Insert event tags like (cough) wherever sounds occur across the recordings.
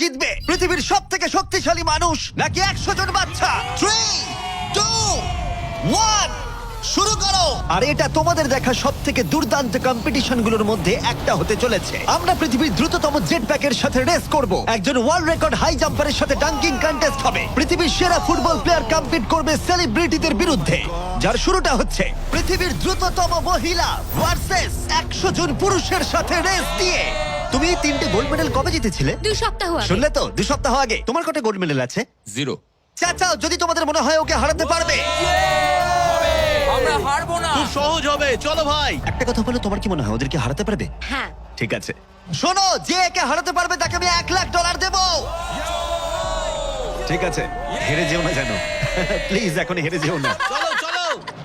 জিতবে পৃথিবীর সব থেকে শক্তিশালী মানুষ নাকি একশো জন বাচ্চা? থ্রি টু ওয়ান শুরু করো। আর এটা তোমাদের দেখা সব থেকে দুর্দান্ত কম্পিটিশনগুলোর মধ্যে একটা হতে চলেছে। আমরা পৃথিবীর দ্রুততম জেট প্যাকের সাথে রেস করব। একজন ওয়ার্ল্ড রেকর্ড হাই জাম্পারের সাথে ডাঙ্কিং কন্টেস্ট হবে। পৃথিবীর সেরা ফুটবল প্লেয়ার কম্পিট করবে সেলিব্রিটিদের বিরুদ্ধে। যার শুরুটা হচ্ছে, পৃথিবীর দ্রুততম মহিলা ভার্সেস একশো জন পুরুষের সাথে রেস দিয়ে। তুমি এই তিনটে গোল্ড মেডেল কবে জিতেছিলে? দুই সপ্তাহ আগে। শুনলে তো? দু সপ্তাহ আগে। তোমার কটা গোল্ড মেডেল আছে? জিরো চাচাও যদি তোমাদের মনে হয় ওকে হারাতে পারবে। আমরা হারবো না। খুব সহজ হবে। চলো ভাই। একটা কথা বলো তোমার কি মনে হয় ওদেরকে হারাতে পারবে? হ্যাঁ। ঠিক আছে। শোনো যে একে হারাতে পারবে তাকে আমি এক লাখ ডলার দেব। ঠিক আছে। হেরে যেও না জানো প্লিজ (laughs) এখন হেরে যেও না। চলো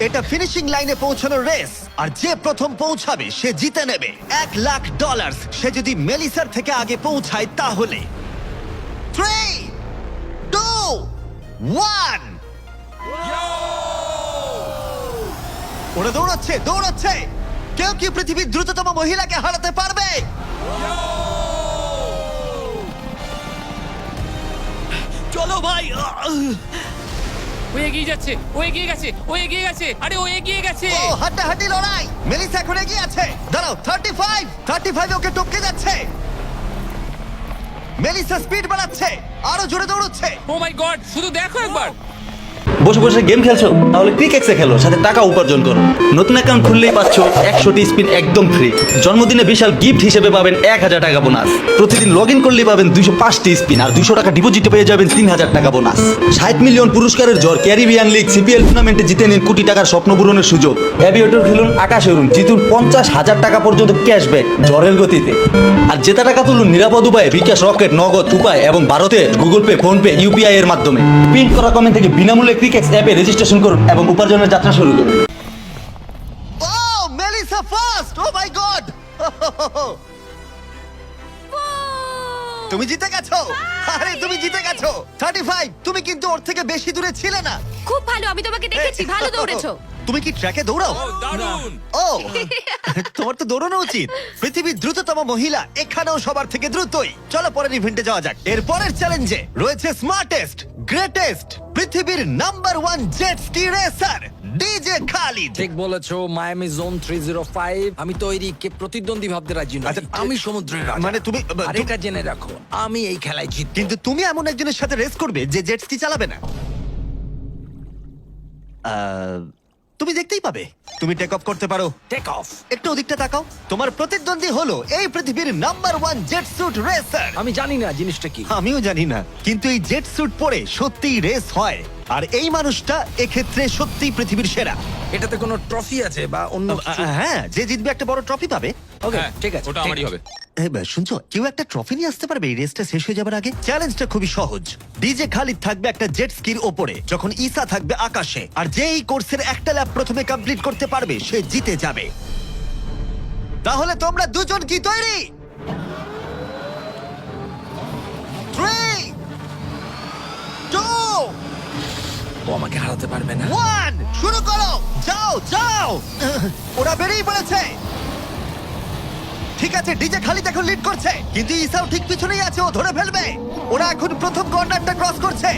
এটা ফিনিশিং লাইনে পৌঁছানোর রেস আর যে প্রথম পৌঁছাবে, সে জিতে নেবে। এক লাখ ডলার সে যদি মেলিসার থেকে আগে পৌঁছায়, তাহলে। থ্রি টু ওয়ান ওরা দৌড়াচ্ছে দৌড়াচ্ছে। কেউ কি পৃথিবীর দ্রুততম মহিলাকে হারাতে পারবে? চলো ভাই। ও এগিয়ে যাচ্ছে ও এগিয়ে গেছে ও এগিয়ে গেছে আরে ও এগিয়ে গেছে। ও হাড্ডাহাড্ডি লড়াই। মেলিসা এখন এগিয়ে আছে। দাঁড়াও থার্টি ফাইভ থার্টি ফাইভ ওকে টপকে যাচ্ছে। মেলিসা স্পিড বাড়াচ্ছে আরও জোরে দৌড়চ্ছে। ও মাই গড শুধু দেখো একবার। বসে বসে গেম খেলছো? তাহলে ক্রিকেক্সে খেলো, সাথে টাকা উপার্জন করো। নতুন অ্যাকাউন্ট খুললেই পাচ্ছ একশোটি স্পিন একদম ফ্রি জন্মদিনে বিশাল গিফট হিসেবে পাবেন এক হাজার টাকা বোনাস প্রতিদিন লগ ইন করলেই পাবেন দুইশো পাঁচটি স্পিন আর দুশো টাকা ডিপোজিটে পেয়ে যাবেন তিন হাজার টাকা বোনাস ষাট মিলিয়ন পুরস্কারের জ্বর, ক্যারিবিয়ান লিগ, সিপিএল টুর্নামেন্টে জিতে নিন কোটি টাকার স্বপ্ন পূরণের সুযোগ। অ্যাভিয়েটর খেলুন, আকাশ উড়ুন, জিতুন পঞ্চাশ হাজার টাকা পর্যন্ত ক্যাশব্যাক জ্বরের গতিতে। আর জেতা টাকা তুলুন নিরাপদ উপায়ে বিকাশ রকেট, নগদ, উপায় এবং ভারতে Google Pay PhonePe UPI এর মাধ্যমে। পিন করা কমেন্ট থেকে বিনামূল্যে ক্রিকেক্স অ্যাপে রেজিস্ট্রেশন করুন এবং উপার্জনের যাত্রা শুরু করুন। তুমি জিতে গেছো। আরে তুমি জিতে গেছো। থার্টি ফাইভ তুমি কিন্তু ওর থেকে বেশি দূরে ছিলে না। খুব ভালো আমি তোমাকে দেখেছি ভালো (laughs) দৌড়েছো। তুমি কি ট্র্যাকে দৌড়াও? ও দারুণ। ও (laughs) তোমার তো দৌড়ানো উচিত। পৃথিবীর দ্রুততম মহিলা এখানেও সবার থেকে দ্রুতই। চলো পরের ইভেন্টে যাওয়া যাক। এর পরের চ্যালেঞ্জে রয়েছে স্মার্টেস্ট গ্রেটেস্ট পৃথিবীর number one jet ski racer DJ Khalid ঠিক বলেছ Miami zone three zero five আমি তৈরি কে প্রতিদ্বন্দ্বী ভাবতে রাজি নই। আচ্ছা, আমি সমুদ্রের রাজা। মানে তুমি- আর এটা জেনে রাখো আমি এই খেলায় কিন্তু তুমি এমন একজনের সাথে রেস করবে যে জেট স্কি চালাবে না। আহ, তুমি দেখতেই পাবে। তুমি টেক অফ করতে পারো। টেক অফ একটু ওদিকটা তাকাও। তোমার প্রতিদ্বন্দ্বী হলো এই পৃথিবীর number one jet suit racer আমি জানি না জিনিসটা কি। আমিও জানি না কিন্তু এই জেট স্যুট পরে সত্যিই রেস হয়। আর এই মানুষটা এক্ষেত্রে সত্যিই পৃথিবীর সেরা। এটাতে কোনো ট্রফি আছে বা অন্য হ্যাঁ যে জিতবে একটা বড় ট্রফি পাবে। ওকে হ্যাঁ, ঠিক আছে ওটা ঠিক আমারই আছে। হবে। বা, শুনছো কেউ একটা ট্রফি নিয়ে আসতে পারবে? এই রেসটা শেষ হয়ে যাবার আগে চ্যালেঞ্জটা খুবই সহজ। ডিজে খালিদ থাকবে একটা জেট স্কির ওপরে যখন ইসা থাকবে আকাশে। আর যে এই কোর্সের একটা ল্যাব প্রথমে কমপ্লিট করতে পারবে সে জিতে যাবে। তাহলে তোমরা দুজন কি তৈরি থ্রি টু ও আমাকে হারাতে পারবে না। ওয়ান শুরু করো। যাও যাও। ওরা বেরিয়ে পড়েছে। ঠিক আছে ডিজে খালিদ এখন লিড করছে। কিন্তু ইসাও ঠিক পিছনেই আছে ও ধরে ফেলবে। ওরা এখন প্রথম কর্নারটা ক্রস করছে।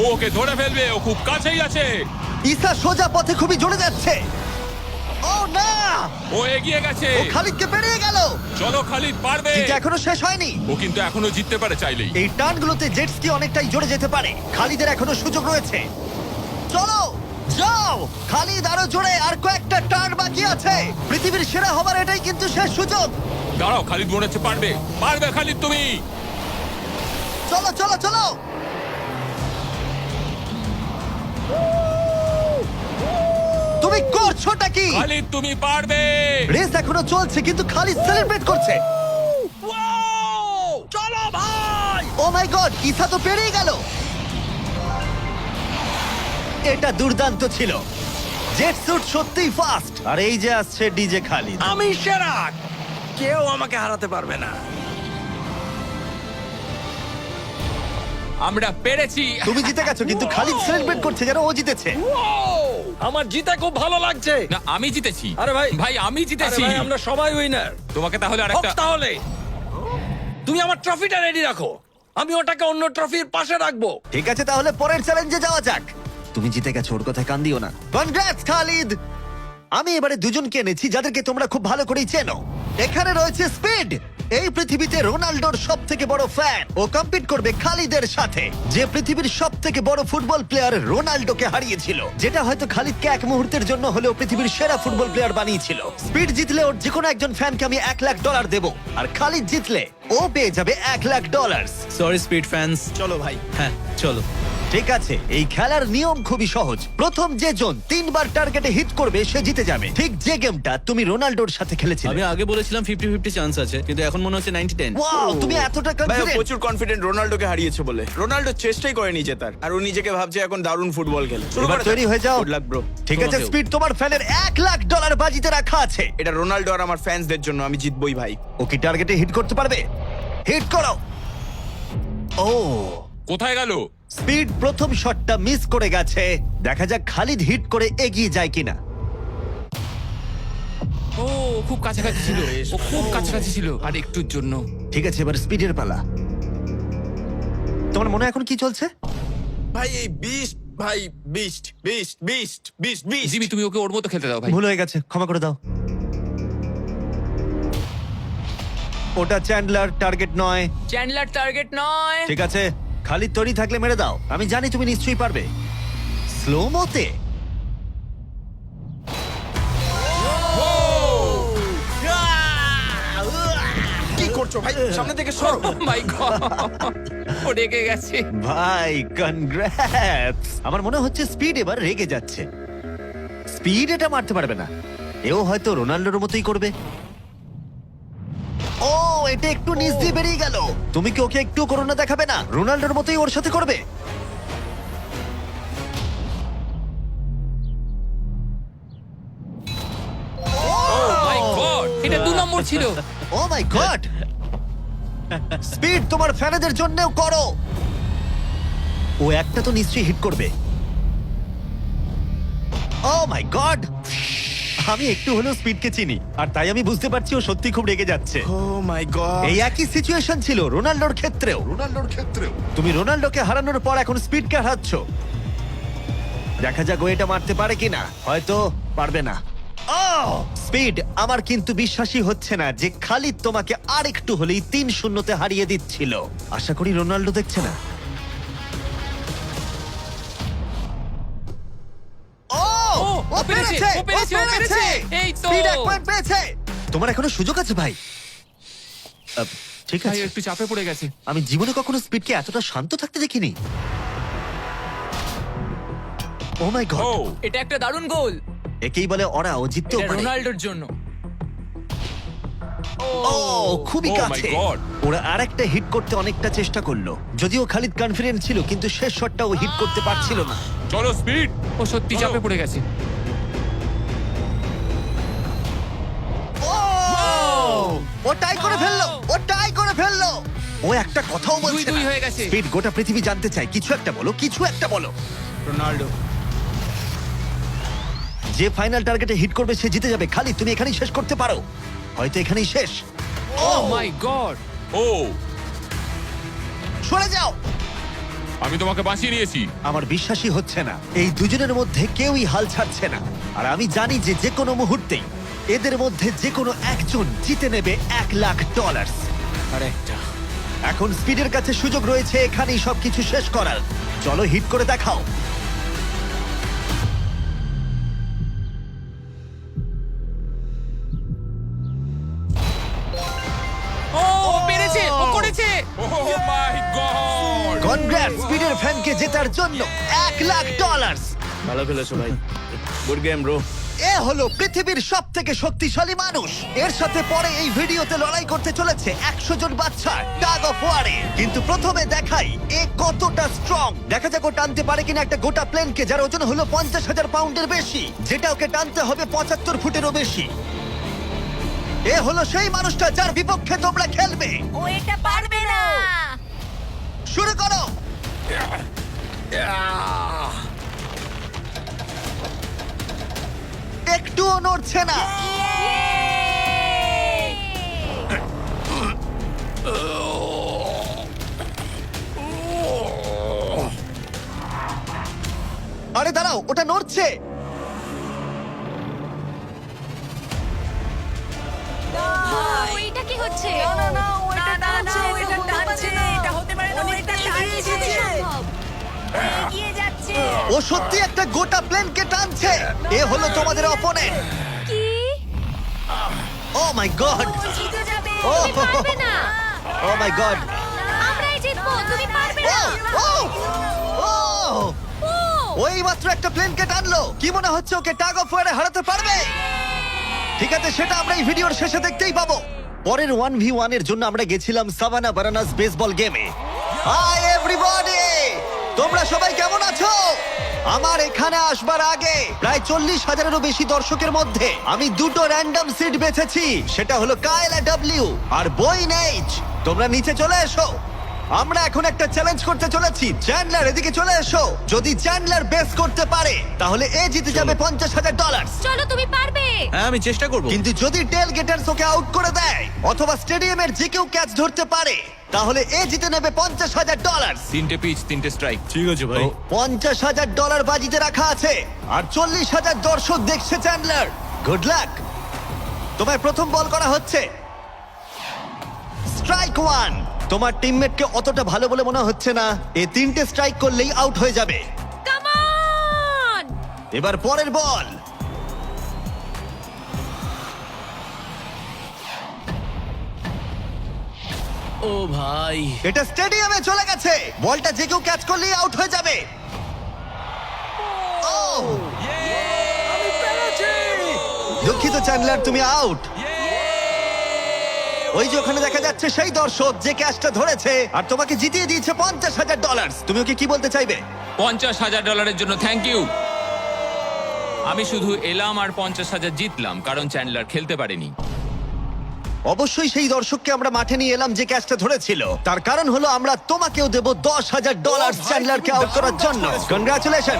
ও ওকে ধরে ফেলবে ও খুব কাছেই আছে। ইসা সোজা পথে খুবই জোরে যাচ্ছে। ও না! ও এগিয়ে গেছে। ও খালিদকে পেরিয়ে গেল। চলো খালিদ পারবে। কিন্তু এখনও শেষ হয়নি। ও কিন্তু এখনও জিততে পারে চাইলেই। এই টার্নগুলোতে জেট স্কি অনেকটাই জোরে যেতে পারে। খালিদের এখনও সুযোগ রয়েছে। চলো যাও! খালিদ আরও জোরে আর কয়েকটা টার্ন বাকি আছে। পৃথিবীর সেরা হবার এটাই কিন্তু শেষ সুযোগ। দাঁড়াও খালিদ মনে হচ্ছে পারবে। পারবে খালিদ তুমি। চলো চলো চলো! তুমি করছোটা কি? খালিদ তুমি পারবে। রেস এখনও চলছে কিন্তু খালিদ সেলিব্রেট করছে। চলো ভাই! ও মাই গড ইসা তো পেরিয়ে গেল। এটা দুর্দান্ত ছিল। জেট স্যুট সত্যিই ফাস্ট আর এই যে আসছে ডিজে খালিদ আমি সেরা! কেউ আমাকে হারাতে পারবে না। আমরা পেরেছি। তুমি জিতে গেছো কিন্তু খালিদ সেলিব্রেট করছে যেন ও জিতেছে। আমার জিতে খুব ভালো লাগছে। না আমি জিতেছি। আরে ভাই ভাই আমি জিতেছি। ভাই আমরা সবাই উইনার তোমাকে তাহলে আরেকটা তাহলে। তুমি আমার ট্রফিটা রেডি রাখো। আমি ওটাকে অন্য ট্রফির পাশে রাখব। ঠিক আছে তাহলে পরের চ্যালেঞ্জে যাওয়া যাক। তুমি জিতে গেছো ওর কথায় কান দিও না। কনগ্রাটস খালিদ আমি এবারে দুজনকে এনেছি যাদেরকে তোমরা খুব ভালো করেই চেনো। এখানে রয়েছে স্পিড। এই পৃথিবীতে রোনাল্ডোর সব থেকে বড় ফ্যান ও কম্পিট করবে খালিদের সাথে। যে পৃথিবীর সব থেকে বড় ফুটবল প্লেয়ার রোনাল্ডোকে হারিয়েছিল। যেটা হয়তো খালিদকে এক মুহূর্তের জন্য হলেও পৃথিবীর সেরা ফুটবল প্লেয়ার বানিয়েছিল। স্পিড জিতলে ওর যে কোনো একজন ফ্যানকে আমি এক লাখ ডলার দেবো। আর খালিদ জিতলে ও পেয়ে যাবে এক lakh dollar sorry speed fans চলো ভাই। হ্যাঁ চলো। ঠিক আছে এই খেলার নিয়ম খুবই সহজ। প্রথম যে জন তিনবার টার্গেটে হিট করবে সে জিতে যাবে। ঠিক যে গেমটা তুমি রোনাল্ডোর সাথে খেলেছিলে। আমি আগে বলেছিলাম ফিফটি ফিফটি চান্স আছে কিন্তু এখন মনে হচ্ছে নাইনটি টেন ওয়াও তুমি এতটা ভাই ও কনফিডেন্ট প্রচুর কনফিডেন্ট রোনাল্ডোকে হারিয়েছে বলে। রোনাল্ডো চেষ্টাই করেনি জেতার আর ও নিজেকে ভাবছে এখন দারুণ ফুটবল খেলে। শুরু এবার করা তৈরি হয়ে যাও। গুড লাক ব্রো ঠিক আছে তোমাকেও। স্পিড তোমার ফ্যানের এক লাখ ডলার বাজিতে রাখা আছে। এটা রোনাল্ডো আর আমার ফ্যান্সদের জন্য আমি জিতবই ভাই। ও কি টার্গেটে হিট করতে পারবে? হিট করো। ও। কোথায় গেল? স্পিড প্রথম শটটা মিস করে গেছে। দেখা যাক খালিদ হিট করে এগিয়ে যায় কিনা। ও খুব কাছাকাছি ছিল। ও খুব কাছাকাছি ছিল। আর একটুর জন্য। ঠিক আছে এবার স্পিডের পালা। তোমার মনে এখন কি চলছে? ভাই এই বিস্ট ভাই beast beast beast beast beast Jimmy তুমি ওকে ওর মতো খেলতে দাও ভাই। ভুল হয়ে গেছে ক্ষমা করে দাও। ওটা চ্যান্ডলার টার্গেট নয়। চ্যান্ডলার টার্গেট নয়। ঠিক আছে। খালি তৈরি থাকলে মেরে দাও। আমি জানি তুমি নিশ্চয়ই পারবে। স্লো মোতে কি করছ ভাই? সামনে থেকে সরো। মাই গড ও রেগে গেছে। ভাই কনগ্রাটস আমার মনে হচ্ছে স্পিড এবার রেগে যাচ্ছে। স্পিড এটা মারতে পারবে না। এও হয়তো রোনাল্ডোর মতোই করবে। ও এটা একটু নিচ দিয়ে বেরিয়ে গেল। তুমি কি ওকে একটু করোনা দেখাবে না? রোনাল্ডোর মতোই ওর সাথে করবে। মাই গড এটা দু নম্বর ছিল। ও মাই গড স্পিড তোমার ফ্যানেদের জন্যও করো। ও একটা তো নিশ্চয়ই হিট করবে। ও মাই গড আমি একটু হলেও স্পিডকে চিনি আর তাই আমি বুঝতে পারছি ও সত্যি খুব রেগে যাচ্ছে। ও মাই গড এই একই সিচুয়েশন ছিল রোনাল্ডোর ক্ষেত্রেও। রোনাল্ডোর ক্ষেত্রেও। তুমি রোনাল্ডোকে হারানোর পর এখন স্পিডকে হারাচ্ছ? দেখা যাক ও এটা মারতে পারে কিনা। হয়তো পারবে না। স্পিড আমার কিন্তু বিশ্বাসই হচ্ছে না যে খালিদ তোমাকে আর একটু হলেই তিন শূন্যতে হারিয়ে দিচ্ছিল। আশা করি রোনাল্ডো দেখছে না। পেরেছে, পেরেছে ও পেরেছে, ও পেরেছে। এই তো। স্পিড এক পয়েন্ট পেয়েছে তোমার এখনও সুযোগ আছে ভাই? আহ, ঠিক ভাই আছে। একটু চাপে পড়ে গেছে। আমি জীবনে কখনো স্পিডকে এতটা শান্ত থাকতে দেখিনি। ও মাই গড ও এটা একটা দারুণ গোল। একেই বলে ওরা ও জিততেও এটা পারে। রোনাল্ডোর জন্য। ও। খুবই Oh my কাছে। God. ওরা আরেকটা হিট করতে অনেকটা চেষ্টা করল। যদিও খালিদ কনফিডেন্ট ছিল কিন্তু শেষ শটটা ও হিট করতে পারছিল না। চলো স্পিড। ও সত্যি চাপে পড়ে গেছে। ও টাই করে ফেলল ও টাই করে ফেলল। ও একটা কথাও বলছে দুই না। হয়ে গেছে। স্পিড গোটা পৃথিবী জানতে চায়। কিছু একটা বলো কিছু একটা বলো। রোনাল্ডো। যে ফাইনাল টার্গেটে হিট করবে সে জিতে যাবে। খালি তুমি এখানেই শেষ করতে পারো। হয়তো এখানেই শেষ। Oh my god oh. সরে যাও। আমি তোমাকে বাঁচিয়ে নিয়েছি। আমার বিশ্বাসই হচ্ছে না। এই দুজনের মধ্যে কেউই হাল ছাড়ছে না। আর আমি জানি যে যে কোনো মুহূর্তেই এদের মধ্যে যে কোনো একজন জিতে নেবে এক লাখ ডলার আর একটা। এখন স্পিডের কাছে সুযোগ রয়েছে এখানেই সবকিছু শেষ করার। চলো হিট করে দেখাও। ও ও পেরেছে ও করেছে। ও মাই গড কনগ্রাট স্পিডের ফ্যানকে জেতার জন্য এক লাখ ডলার ভালো খেলেছো ভাই। গুড গেম ব্রো এ হলো পৃথিবীর সব থেকে শক্তিশালী মানুষ। এর সাথে পরে এই ভিডিওতে লড়াই করতে চলেছে একশো জন বাচ্চা টাগ অফ ওয়ারে কিন্তু প্রথমে দেখাই এ কতটা স্ট্রং দেখা যাক ও টানতে পারে কিনা একটা গোটা প্লেনকে যার ওজন হলো পঞ্চাশ হাজার পাউন্ডের বেশি। যেটা ওকে টানতে হবে পঁচাত্তর ফুটেরও বেশি। এ হলো সেই মানুষটা যার বিপক্ষে তোমরা খেলবে। ও এটা পারবে না। শুরু করো। একটুও নড়ছে না। আরে দাঁড়াও ওটা নড়ছে। কি হচ্ছে না না এটা টানছে সত্যি একটা গোটা প্লেনকে টানছে। এ হলো তোমাদের অপোনেন্ট কি? ও মাই গড ও জিতে যাবে ও তুমি পারবে না। ও মাই গড আমরাই জিতবো তুমি পারবে না। ও ও ও ওই মাত্র একটা প্লেনকে টানলো। কি মনে হচ্ছে ওকে টাগ অফ ওয়ারে হারাতে পারবে? ঠিক আছে সেটা আমরা এই ভিডিওর শেষে দেখতেই পাবো। পরের ওয়ান ভি ওয়ানের জন্য আমরা গেছিলাম সাভানা বারানাস বেসবল গেমে হাই এভরিবডি তোমরা সবাই কেমন আছো? আমার এখানে আসবার আগে প্রায় চল্লিশ হাজারেরও বেশি দর্শকের মধ্যে আমি দুটো র্যান্ডম সিট বেছেছি। সেটা হলো কায়লা ডাব্লিউ আর বই নেইচ তোমরা নিচে চলে এসো। আমরা এখন একটা চ্যালেঞ্জ করতে চলেছি। চ্যান্ডলার এদিকে চলে এসো। যদি চ্যান্ডলার বেস করতে পারে তাহলে এ জিতে যাবে পঞ্চাশ হাজার ডলার চলো তুমি পারবে? হ্যাঁ আমি চেষ্টা করব। কিন্তু যদি টেল গেটার্স ওকে আউট করে দেয় অথবা স্টেডিয়ামের যে কেউ ক্যাচ ধরতে পারে তাহলে এ জিতে নেবে পঞ্চাশ হাজার ডলার তিনটে পিচ তিনটে স্ট্রাইক ঠিক আছে ভাই। পঞ্চাশ হাজার ডলার বাজিতে রাখা আছে। আর চল্লিশ হাজার দর্শক দেখছে চ্যান্ডলার গুড লাক তোমায় প্রথম বল করা হচ্ছে। স্ট্রাইক ওয়ান তোমার টিমমেটকে অতটা ভালো বলে মনে হচ্ছে না। এ তিনটে স্ট্রাইক করলেই আউট হয়ে যাবে। এবার পরের বল ও ভাই। এটা স্টেডিয়ামে চলে গেছে। বলটা যে কেউ ক্যাচ করলেই আউট হয়ে যাবে। ও। দুঃখিত চ্যান্ডলার তুমি আউট ওই যে ওখানে দেখা যাচ্ছে সেই দর্শক যে ক্যাচটা ধরেছে আর তোমাকে জিতিয়ে দিয়েছে পঞ্চাশ হাজার ডলার তুমি ওকে কি বলতে চাইবে? পঞ্চাশ হাজার ডলারের জন্য থ্যাংক ইউ আমি শুধু এলাম আর পঞ্চাশ হাজার জিতলাম কারণ চ্যান্ডলার খেলতে পারেনি। অবশ্যই সেই দর্শককে আমরা মাঠে নিয়ে এলাম যে ক্যাচটা ধরেছিল। তার কারণ হলো আমরা তোমাকেও দেব দশ হাজার ডলার চ্যান্ডলারকে আউট করার জন্য। কনগ্রাচুলেশন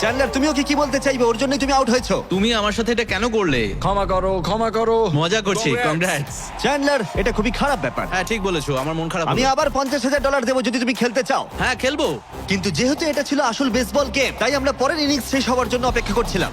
চ্যান্ডলার তুমি ওকে কি বলতে চাইবে? ওর জন্যই তুমি আউট হয়েছো। তুমি আমার সাথে এটা কেন করলে? ক্ষমা করো ক্ষমা করো। মজা করছি কংগ্রাটস চ্যান্ডলার এটা খুবই খারাপ ব্যাপার। হ্যাঁ ঠিক বলেছ আমার মন খারাপ আমি হলো। আবার পঞ্চাশ হাজার ডলার দেবো যদি তুমি খেলতে চাও। হ্যাঁ খেলব। কিন্তু যেহেতু এটা ছিল আসল বেসবল গেম তাই আমরা পরের ইনিংস শেষ হওয়ার জন্য অপেক্ষা করছিলাম।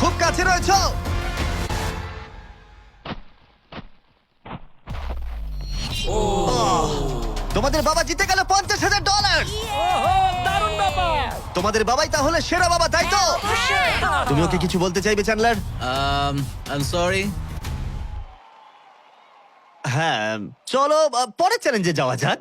খুব কাছে রয়েছো। তোমাদের বাবা জিতে গেল পঞ্চাশ হাজার ডলার। দারুণ ব্যাপার। তোমাদের বাবাই তাহলে সেরা বাবা তাই তো? তুমি ওকে কিছু বলতে চাইবে চ্যান্ডলার? আই সরি হ্যাঁ চলো পরের চ্যালেঞ্জে যাওয়া যাক।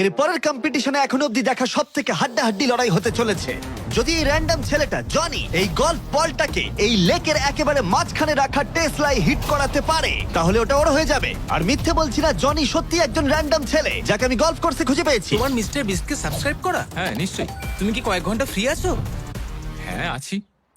এর পরের কম্পিটিশনে এখন অব্দি দেখা সব থেকে হাড্ডাহাড্ডি লড়াই হতে চলেছে। যদি এই র্যান্ডম ছেলেটা জনি এই গল্ফ বলটাকে এই লেকের একেবারে মাঝখানে রাখা টেসলাই হিট করাতে পারে তাহলে ওটা ওর হয়ে যাবে। আর মিথ্যে বলছি না জনি সত্যি একজন র্যান্ডম ছেলে যাকে আমি গল্ফ কোর্সে খুঁজে পেয়েছি। তোমার মিস্টার বিস্টকে সাবস্ক্রাইব করা? হ্যাঁ নিশ্চয়ই। তুমি কি কয়েক ঘণ্টা ফ্রি আছো? হ্যাঁ আছি।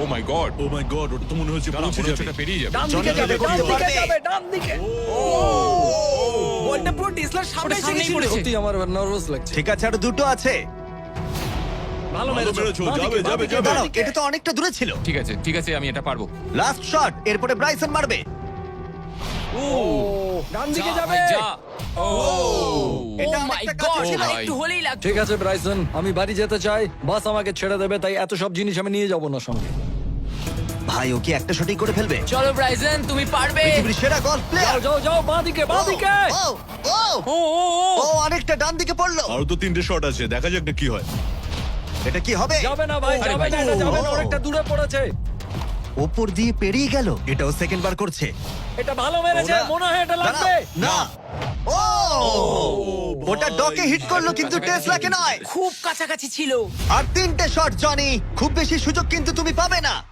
oh my god oh my god ওটা তো মনে হচ্ছে পৌঁছে যাবে। পেরিয়ে যাবে। ডান দিকে যাবে ডান দিকে যাবে ডান দিকে। বলটা পুরো টেসলার সামনে এসে গেছিল। সত্যি আমার নার্ভাস লাগছে। ঠিক আছে আরও দুটো আছে। ভালো মেরেছো। মেরেছো, যাবে, যাবে, যাবে। দাঁড়াও এটা তো অনেকটা দূরে ছিল। ঠিক আছে ঠিক আছে আমি এটা পারব। লাস্ট শট এরপরে ব্রাইসন মারবে। ও। ডান দিকে যাবে। ভাই, ও। এটা মাই অনেকটা কাছে ছিল। একটু হলেই লাগতো। ঠিক আছে ব্রাইসন আমি বাড়ি যেতে চাই। বাস আমাকে ছেড়ে দেবে তাই এত সব জিনিস আমি নিয়ে যাব না সঙ্গে। ভাই ও কি একটা শটই করে ফেলবে? চলো ব্রাইসন তুমি পারবে। পৃথিবীর সেরা গলফ যাও প্লেয়ার যাও যাও বাঁ দিকে বাঁ দিকে ও ও। ও ও ও। ও অনেকটা ডান দিকে পড়ল। আরও তো তিনটে শট আছে দেখা যাক না কি হয়। এটা কি হবে? যাবে না ভাই আরে যাবে ভাই। না এটা যাবে না ও। অনেকটা দূরে পড়েছে। ওপর দিয়ে পেরিয়ে গেল। এটাও সেকেন্ড বার করছে। এটা ভালো মেরেছে। মনে হয় এটা লাগবে। দাঁড়াও, না। ও! ওটা ডকে হিট করল কিন্তু টেসলাকে নয়। খুব কাছাকাছি ছিল। আর তিনটে শট জনি। খুব বেশি সুযোগ কিন্তু তুমি পাবে না।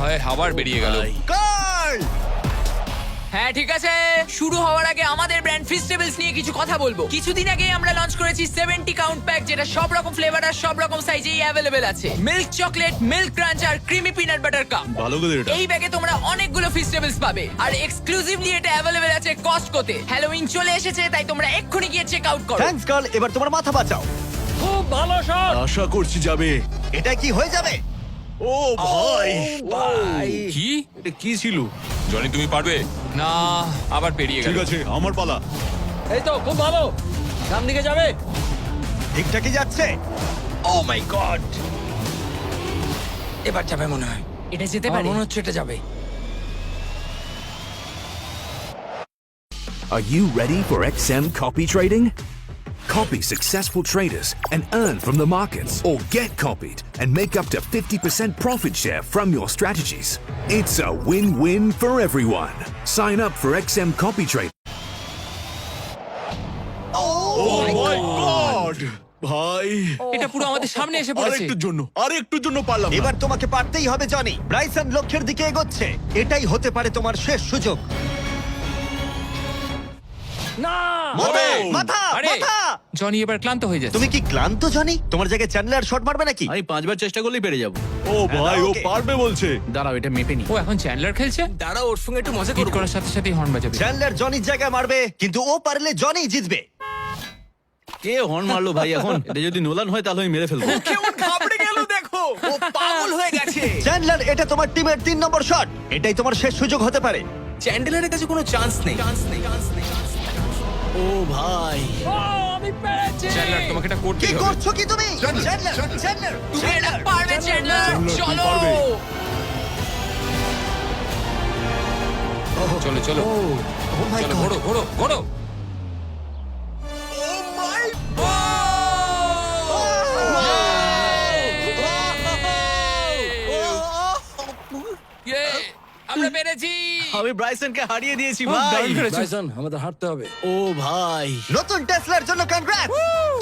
হয় আবার বেরিয়ে গেল। কার্ল হ্যাঁ ঠিক আছে। শুরু হওয়ার আগে আমাদের ব্র্যান্ড ফিস্টেবলস নিয়ে কিছু কথা বলব। কিছুদিন আগে আমরা লঞ্চ করেছি 70 কাউন্ট প্যাক যেটা সব রকম ফ্লেভার আর সব রকম সাইজেই অ্যাভেলেবেল আছে। মিল্ক চকলেট মিল্ক ক্রাঞ্চ আর ক্রিমি পিনাট বাটার কাপ ভালো করে এটা। এই ব্যাগে তোমরা অনেকগুলো ফিস্টেবলস পাবে। আর এক্সক্লুসিভলি এটা অ্যাভেলেবেল আছে কস্টকোতে হ্যালোউইন চলে এসেছে তাই তোমরা এক্ষুনি গিয়ে চেক আউট করো। থ্যাঙ্কস কার্ল এবার তোমার মাথা বাঁচাও। খুব ভালো শট আশা করছি যাবে। এটা কি হয়ে যাবে? ও ভাই। ভাই। কি? এটা কি ছিল? জনি তুমি পারবে? না আবার পেরিয়ে গেল। ঠিক আছে আমার পালা। এই তো খুব ভালো। ডান দিকে যাবে? ঠিকঠাকই যাচ্ছে? ও মাই গড এবার যাবে মনে হয়। এটা যেতে পারে। মনে হচ্ছে এটা যাবে। Are you ready for XM copy trading? Copy successful traders and earn from the markets, or get copied and make up to 50% profit share from your strategies. It's a win win for everyone. Sign up for XM Copy Trade. Oh my god ভাই এটা পুরো আমাদের সামনে এসে পড়েছে আরেকটুর জন্য আরেকটুর জন্য পারলাম না এবার তোমাকে পারতেই হবে জনি ব্রাইসন লক্ষ্যের দিকে এগোচ্ছে এটাই হতে পারে তোমার শেষ সুযোগ না মাথা, মাথা আরে মাথা জনি এবার ক্লান্ত হয়ে যাচ্ছে। তুমি কি ক্লান্ত জনি? তোমার জায়গায় চ্যান্ডলার শট মারবে নাকি? আমি পাঁচবার চেষ্টা করলেই পেরে যাব। ও ভাই ও পারবে বলছে। দাঁড়াও এটা মেপে নি। ও এখন চ্যান্ডলার খেলছে? দাঁড়াও ওর সঙ্গে একটু মজা করব। করার সাথে সাথে হর্ন বাজাবে। চ্যান্ডলার জনির জায়গায় মারবে কিন্তু ও পারলে জনি জিতবে। কে হর্ন মারলো ভাই এখন? এটা যদি নোলান হয় তাহলে আমি মেরে ফেলব। কেমন ঘাবড়ে গেল দেখো। ও পাগল হয়ে গেছে। চ্যান্ডলার এটা তোমার টিমের তিন নম্বর শট এটাই তোমার শেষ সুযোগ হতে পারে। চ্যান্ডেলারের কাছে কোনো চান্স নেই। চান্স নেই চান্স নেই। ও ভাই ও আমি পেরেছি চ্যান্ডলার তোমাকে এটা কি করতেই হবে করছ কি তুমি চ্যান্ডলার চ্যান্ডলার তুমি এটা পারবে চ্যান্ডলার চলো চলো চলো ও চলো ঘোড়ো ঘোড়ো ঘোড়ো! আমরা পেরেছি (laughs) আমি ব্রাইসনকে হারিয়ে দিয়েছি ভাই। ব্রাইসন আমাদের হাঁটতে হবে। ও ভাই। নতুন টেসলার জন্য কনগ্রাটস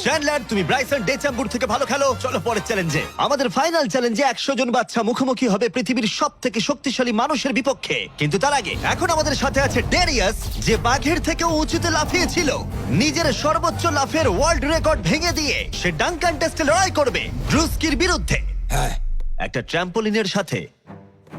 চ্যান্ডলার তুমি ব্রাইসন ডেচাম্বুর থেকে ভালো খেলো। চলো পরের চ্যালেঞ্জে আমাদের ফাইনাল চ্যালেঞ্জে একশো জন বাচ্চা মুখোমুখি হবে পৃথিবীর সব থেকে শক্তিশালী মানুষের বিপক্ষে। কিন্তু তার আগে এখন আমাদের সাথে আছে ডেরিয়াস যে বাঘের থেকেও উঁচুতে লাফিয়েছিল। নিজের সর্বোচ্চ লাফের ওয়ার্ল্ড রেকর্ড ভেঙে দিয়ে সে ডাঙ্কান টেস্টে লড়াই করবে ব্রুস্কির বিরুদ্ধে। হ্যাঁ। একটা ট্র্যাম্পোলিনের সাথে।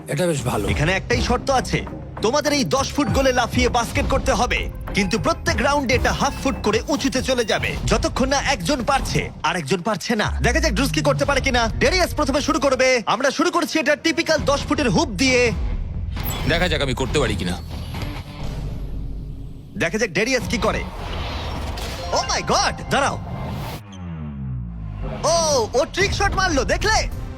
এটা বেশ ভালো। এখানে একটাই শর্ত আছে। তোমাদের এই দশ ফুট গোলে লাফিয়ে বাস্কেট করতে হবে। কিন্তু প্রত্যেক রাউন্ডে এটা হাফ ফুট করে উঁচুতে চলে যাবে। যতক্ষণ না একজন পারছে আর একজন পারছে না। দেখা যাক ড্রুস্কি করতে পারে কিনা। ডেরিয়াস প্রথমে শুরু করবে। আমরা শুরু করছি এটা টিপিক্যাল দশ ফুটের হুপ দিয়ে। দেখা যাক আমি করতে পারি কিনা। দেখা যাক ডেরিয়াস কি করে। ও মাই গড দাঁড়াও। ও ও ট্রিক শট মারলো দেখলে?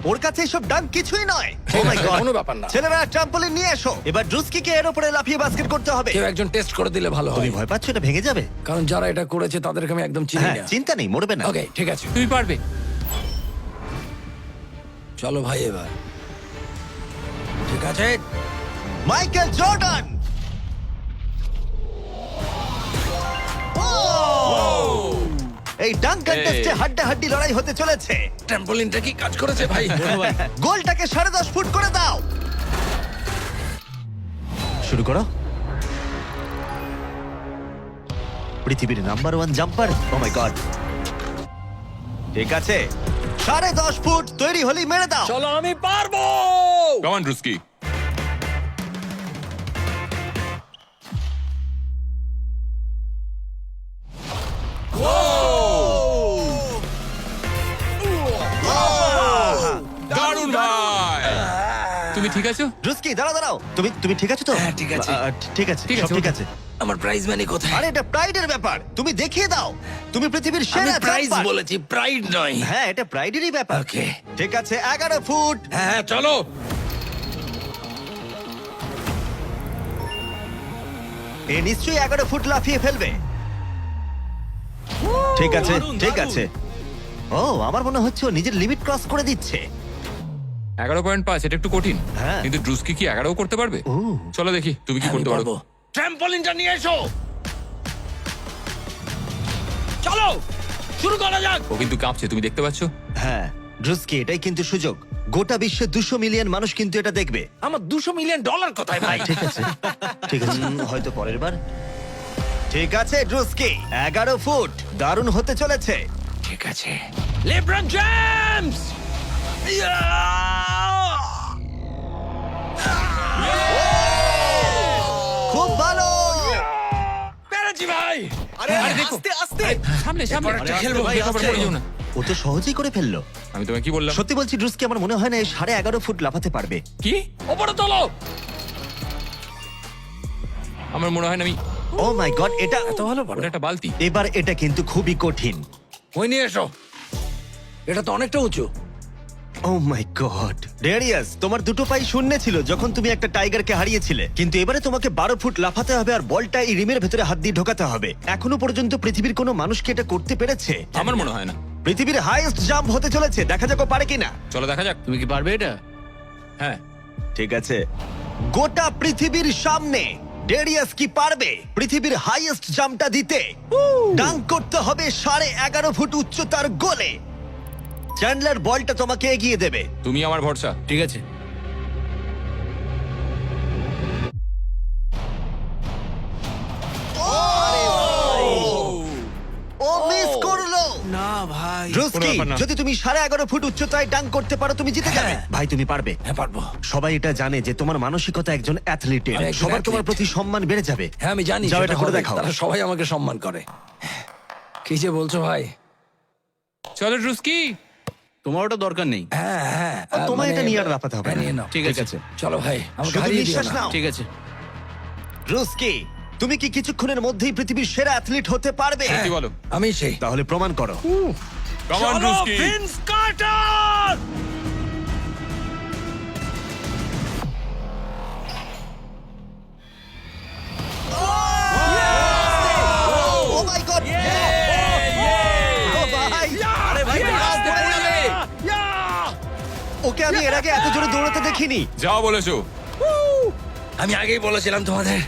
ওর কাছে এসব ডাঙ্ক কিছুই নয়। ও মাই গড কোনো ব্যাপার না। ছেলেরা ট্রাম্পলিন নিয়ে এসো। এবার ড্রুস্কিকে এর উপরে লাফিয়ে বাস্কেট করতে হবে। কেউ একজন টেস্ট করে দিলে ভালো তুমি হয় ভয় পাচ্ছ এটা ভেঙে যাবে? কারণ যারা এটা করেছে তাদেরকে আমি একদম চিনি হ্যাঁ না। চিন্তা নেই মরবে না। ওকে ঠিক আছে। তুমি পারবে। চলো ভাই এবার। ঠিক আছে? মাইকেল জর্ডান এই ডাঙ্ক কন্টেস্টে এই। হাড্ডা হাড্ডি লড়াই হতে চলেছে। ট্রাম্পোলিনটা কি কাজ করেছে ভাই? (laughs) গোলটাকে সাড়ে দশ ফুট করে দাও। শুরু করো। পৃথিবীর number one jumper oh my god ঠিক আছে। সাড়ে দশ ফুট তৈরি হলি মেরে দাও। চলো আমি পারব! কমান রুস্কি ঠিক আছো? রুস্কি দাঁড়াও দাঁড়াও। তুমি তুমি ঠিক আছো তো? হ্যাঁ, ঠিক আছি। ঠিক আছে ঠিক সব আছে, ঠিক ওকে। আছে। আমার প্রাইজ মানি কোথায়? আরে এটা প্রাইডের ব্যাপার। তুমি দেখিয়ে দাও। তুমি পৃথিবীর আমি সেরা প্রাইজ। বলেছি প্রাইড নয়। হ্যাঁ এটা প্রাইডেরই ব্যাপার। Okay. ঠিক আছে এগারো ফুট। হ্যাঁ হ্যাঁ, চলো। এ নিশ্চয়ই এগারো ফুট লাফিয়ে ফেলবে। ঠিক আছে দারুণ, ঠিক দারুণ। আছে ও আমার মনে হচ্ছে ও নিজের লিমিট ক্রস করে দিচ্ছে। এগারো পয়েন্ট পাঁচ এটা একটু কঠিন। হ্যাঁ। কিন্তু ড্রুস্কি কি এগারোও করতে পারবে? চলো দেখি তুমি কি করতে পারব। ট্র্যাম্পলিনটা নিয়ে এসো। চলো শুরু করা যাক। ও কিন্তু কাঁপছে তুমি দেখতে পাচ্ছ? হ্যাঁ ড্রুস্কি এটাই কিন্তু সুযোগ। গোটা বিশ্বে দুশো মিলিয়ন মানুষ কিন্তু এটা দেখবে। আমার দুশো মিলিয়ন ডলার কোথায় ভাই? ঠিক আছে ঠিক আছে। উম, হয়তো পরের বার। ঠিক আছে ড্রুস্কি এগারো ফুট। দারুণ হতে চলেছে। ঠিক আছে। লেব্রন জেমস খুব ভালো। পেরেছি ভাই। আরে দেখো। আস্তে সামনে সামনে। আরে, খেলব, ভাই, আস্তে। পড়ে না। ও তো সহজেই করে ফেলল। আমি তোমায় কি বললাম? সত্যি বলছি ড্রুস্কি আমার মনে হয় না এই সাড়ে এগারো ফুট লাফাতে পারবে। কি? ওপরে তোলো। আমার মনে হয় না আমি ও মাই গড এটা এত ভালো পারো একটা বালতি। এবার এটা কিন্তু খুবই কঠিন। ওই নিয়ে এসো। এটা তো অনেকটা উঁচু। ও মাই গড ডেরিয়াস তোমার দুটো পাই শূন্য ছিল যখন তুমি একটা টাইগারকে হারিয়েছিলে। কিন্তু এবারে তোমাকে বারো ফুট লাফাতে হবে আর বলটা এই রিমের ভেতরে হাত দিয়ে ঢোকাতে হবে। এখনও পর্যন্ত পৃথিবীর কোনো মানুষকে এটা করতে পেরেছে? আমার মনে হয় না। পৃথিবীর হাইয়েস্ট জাম্প হতে চলেছে। দেখা যাক ও পারে কিনা। চলো দেখা যাক। তুমি কি পারবে এটা? হ্যাঁ। ঠিক আছে। গোটা পৃথিবীর সামনে ডেরিয়াস কি পারবে? পৃথিবীর হাইয়েস্ট জাম্পটা দিতে। ডাঙ্ক করতে হবে সাড়ে এগারো ফুট উচ্চতার গোলে। চ্যান্ডলার বলটা তোমাকে এগিয়ে দেবে। তুমি আমার ভরসা। ঠিক আছে। ও! মিস করল। না ভাই। ড্রুস্কি, কোনো ব্যাপার না। যদি তুমি সাড়ে এগারো ফুট উচ্চতায় ডাঙ্ক করতে পারো তুমি জিতে যাবে। ভাই তুমি পারবে। হ্যাঁ পারব। সবাই এটা জানে যে তোমার মানসিকতা একজন অ্যাথলিটের আমি একজন সবার তোমার athlete। প্রতি সম্মান বেড়ে যাবে। হ্যাঁ আমি জানি যাও সেটা এটা করে হবে। দেখাও। তারা সবাই আমাকে সম্মান করে। কি যে বলছো ভাই? চলো ড্রুস্কি তোমার ওটা দরকার নেই। হ্যাঁ হ্যাঁ। ও, তোমায় মানে- এটা নিয়ে আর লাফাতে হবে না। নিয়ে নাও। ঠিক আছে। চলো ভাই আমাকে শুধু হারিয়ে দিও নিঃশ্বাস না। নাও ঠিক আছে। রুস্কি তুমি কি কিছুক্ষণের মধ্যেই পৃথিবীর সেরা অ্যাথলিট হতে পারবে? কি বলো। আমি সেই। তাহলে প্রমাণ করো। কমান চলো, ড্রুস্কি আমি এর আগে এত জোরে দৌড়াতে দেখিনি। যাও বলেছ। আমি আগেই বলেছিলাম তোমাদের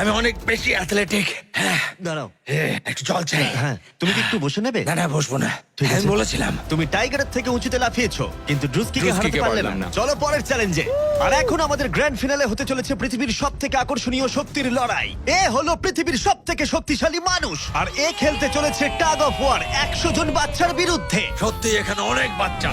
আমি অনেক বেশি অ্যাথলেটিক হ্যাঁ দাঁড়াও। হ্যাঁ, একটু জল চাই। হ্যাঁ তুমি কি একটু বসে নেবে? না না বসবো না। ঠিক আছে। আমি বলেছিলাম। তুমি টাইগারের থেকে উঁচুতে লাফিয়েছো কিন্তু ড্রুস্কিকে হারাতে পারলে না। চলো পরের চ্যালেঞ্জে আর এখন আমাদের গ্র্যান্ড ফিনালে হতে চলেছে পৃথিবীর সব থেকে আকর্ষণীয় শক্তির লড়াই। এ হলো পৃথিবীর সব থেকে শক্তিশালী মানুষ। আর এ খেলতে চলেছে টাগ অফ ওয়ার একশো জন বাচ্চার বিরুদ্ধে। সত্যি এখানে অনেক বাচ্চা।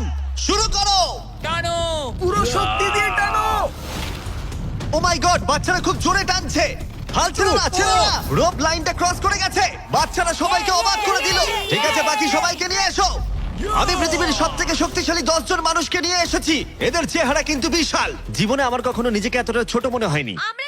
শুরু করো। টানো। পুরো শক্তি দিয়ে টানো। ও মাই গড বাচ্চারা খুব জোরে টানছে। হাল ছেড়ো না ছেড়ো না। রোপ লাইনটা ক্রস করে গেছে। বাচ্চারা সবাইকে অবাক করে দিল। ঠিক আছে বাকি সবাইকে নিয়ে এসো। আমি পৃথিবীর সব থেকে শক্তিশালী দশ জন মানুষকে নিয়ে এসেছি। এদের চেহারা কিন্তু বিশাল। জীবনে আমার কখনো নিজেকে এতটা ছোট মনে হয়নি। আমরা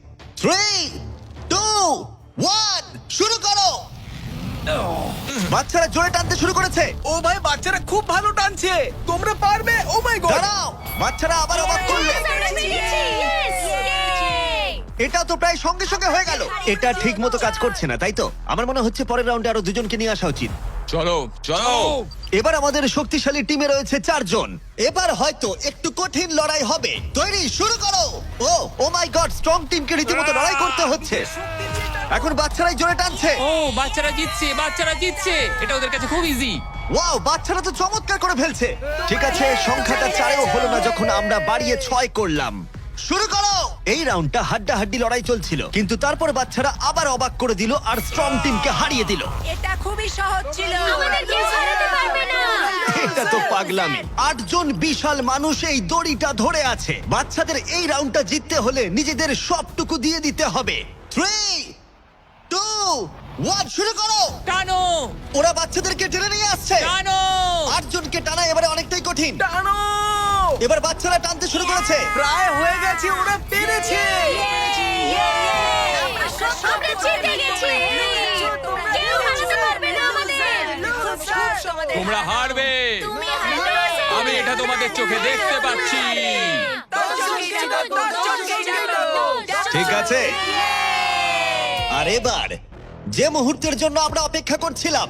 থ্রি টু ওয়ান শুরু করো। বাচ্চারা জোরে টানতে শুরু করেছে। ও ভাই বাচ্চারা খুব ভালো টানছে। তোমরা পারবে? ও মাই গড দাঁড়াও বাচ্চারা আবার অবাক করল। এটাও তো প্রায় সঙ্গে সঙ্গে হয়ে গেল। এটা ঠিক মতো কাজ করছে না তাই তো? আমার মনে হচ্ছে পরের রাউন্ডে আরও দুজনকে নিয়ে আসা উচিত। চলো চলো। এবার আমাদের শক্তিশালী টিমে রয়েছে চারজন। এবার হয়তো একটু কঠিন লড়াই হবে। তৈরি শুরু করো। ও ও মাই গড স্ট্রং টিমকে রীতিমতো লড়াই করতে হচ্ছে। এখন বাচ্চারাই জোরে টানছে। ও বাচ্চারা জিতছে বাচ্চারা জিতছে। এটা ওদের কাছে খুব ইজি ওয়াও বাচ্চারা তো চমৎকার করে ফেলছে। ঠিক আছে সংখ্যাটা চারেও হলো না যখন আমরা বাড়িয়ে ছয় করলাম। শুরু করো! এই রাউন্ডটা হাড্ডা হাড্ডি লড়াই চলছিল কিন্তু তারপর বাচ্চারা আবার অবাক করে দিল আর স্ট্রং টিমকে হারিয়ে দিল। এটা খুবই সহজ ছিল। আমাদের কেউ হারাতে পারবে না। এটা তো পাগলামি। আটজন বিশাল মানুষ এই দড়িটা ধরে আছে। বাচ্চাদের এই রাউন্ডটা জিততে হলে নিজেদের সবটুকু দিয়ে দিতে হবে। থ্রি টু ওয়ান শুরু করো! টানো! ওরা বাচ্চাদেরকে টেনে নিয়ে আসছে। টানো! আটজনকে টানা এবারে অনেকটাই কঠিন। টানো! এবার বাচ্চারা টানতে শুরু করেছে। প্রায় হয়ে গেছে ওরা পেরেছে। তোমরা হারবে। আমি এটা তোমাদের চোখে দেখতে পাচ্ছি। ঠিক আছে। আর এবার যে মুহূর্তের জন্য আমরা অপেক্ষা করছিলাম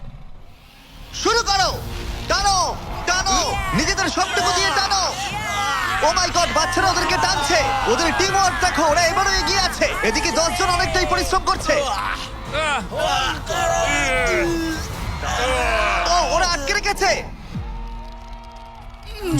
শুরু করো। টানো টানো। নিজেদের সবটুকু দিয়ে টানো। ও মাই গড বাচ্চারা ওদেরকে টানছে। ওদের টিম ওয়ার্ক দেখো ওরা এবারও এগিয়ে আছে। এদিকে দশজন অনেকটাই পরিশ্রম করছে। ও ওরা আটকে রেখেছে।